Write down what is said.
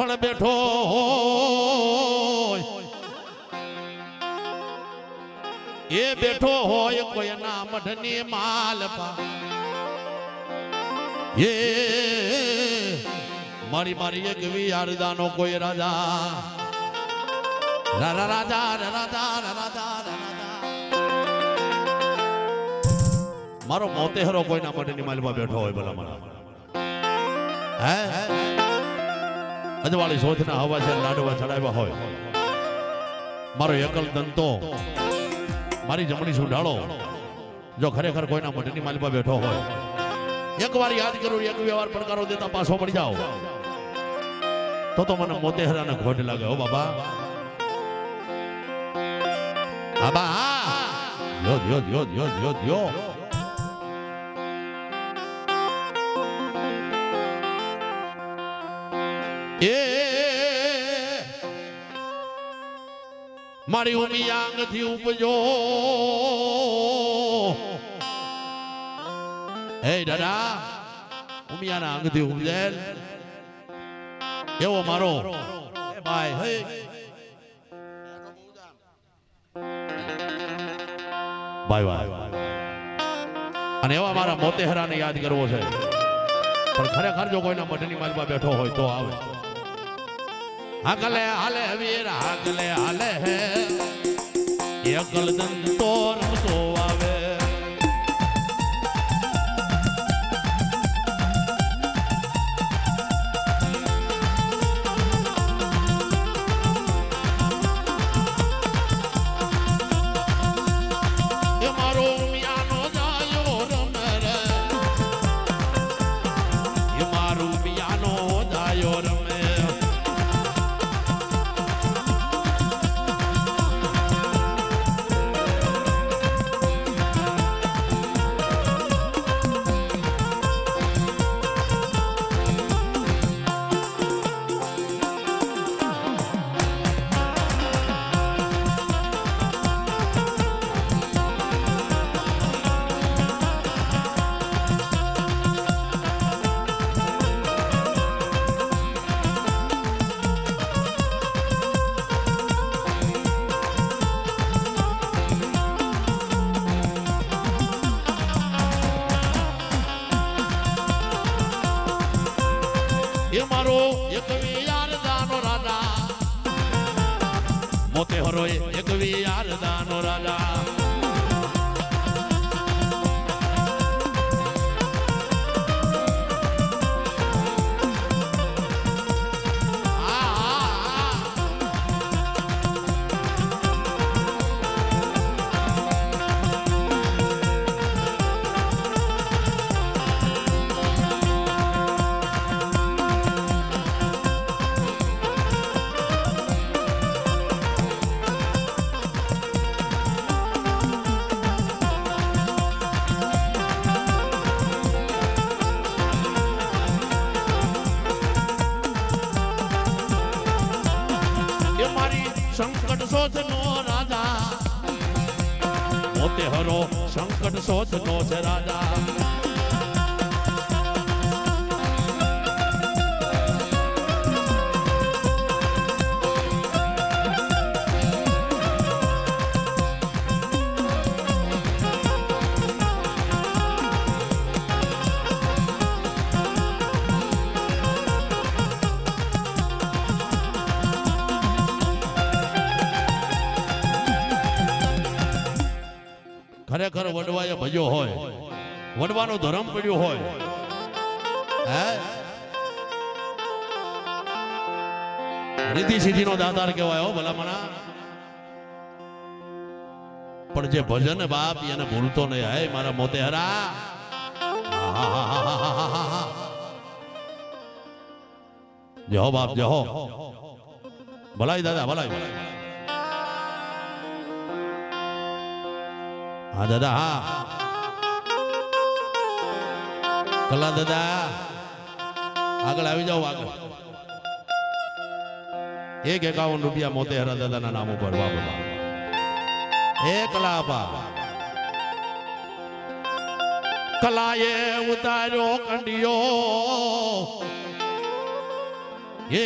પણ બેઠો હોય. એ બેઠો હોય કોઈના મઢની માલપા એ મારી મારી એક વિયારદાનો કોઈ રાજા. રાજા રાજા રાજા રાજા. મારો મોતેહરો કોઈના મઢની માલપા બેઠો હોય ભલા મને હે? અજવાળી શોધના હવા છે, લાડવા ચડાવ્યા હોય. મારો એકલ દંતો મારી જમણી સુંઢાળો જો ખરેખર કોઈના મઢની માલિકા બેઠો હોય. એકવાર યાદ કરું, એક વ્યવહાર પડકારો દેતા પાછો પડી જાઓ. તો તો મને મોતેહરાને ઘોટ લાગે. હો બાબા. બાબા, હા. યો યો યો યો યો એ મારી ઉમિયાંગથી ઉપજો. હે દાદા, ઉમિયાના અંગથી ઉપજેલ એવો મારો હે. ભાઈ ભાઈ. અને એવા મારા મોતેહરાને યાદ કરવો છે. પણ ખરેખર જો કોઈના મઢની માલમાં બેઠો હોય તો આવે. હાકલે હાલે વીર હાકલે હાલે હે. એકલ દંતો એ મારો એક વિયાર દાનો રાજા. મોતે હરો એક વિયાર દાનો રાજા. સંકટ શોધ નો રાજા. મોતે હરો સંકટ શોધ નો છે રાજા. ખરેખર વડવાએ ભજ્યો હોય. વડવાનો ધર્મ પડ્યો હોય. હે? રીતિ સીધી નો દાતાર કહેવાય હો ભલામણા. પણ જે ભજન બાપ એને ભૂલતો નહીં. હે, મારા મોતે હરા. જહો બાપ જહો ભલાઈ દાદા, ભલાઈ. હા, દાદા, હા. કલા દાદા, આગળ આવી જાઓ, આગળ. એક એકાવન રૂપિયા મોતે હરા દાદાના નામ ઉપર, વાહ બાબા એ કલા આપા કલાએ ઉતાર્યો કંડિયો. એ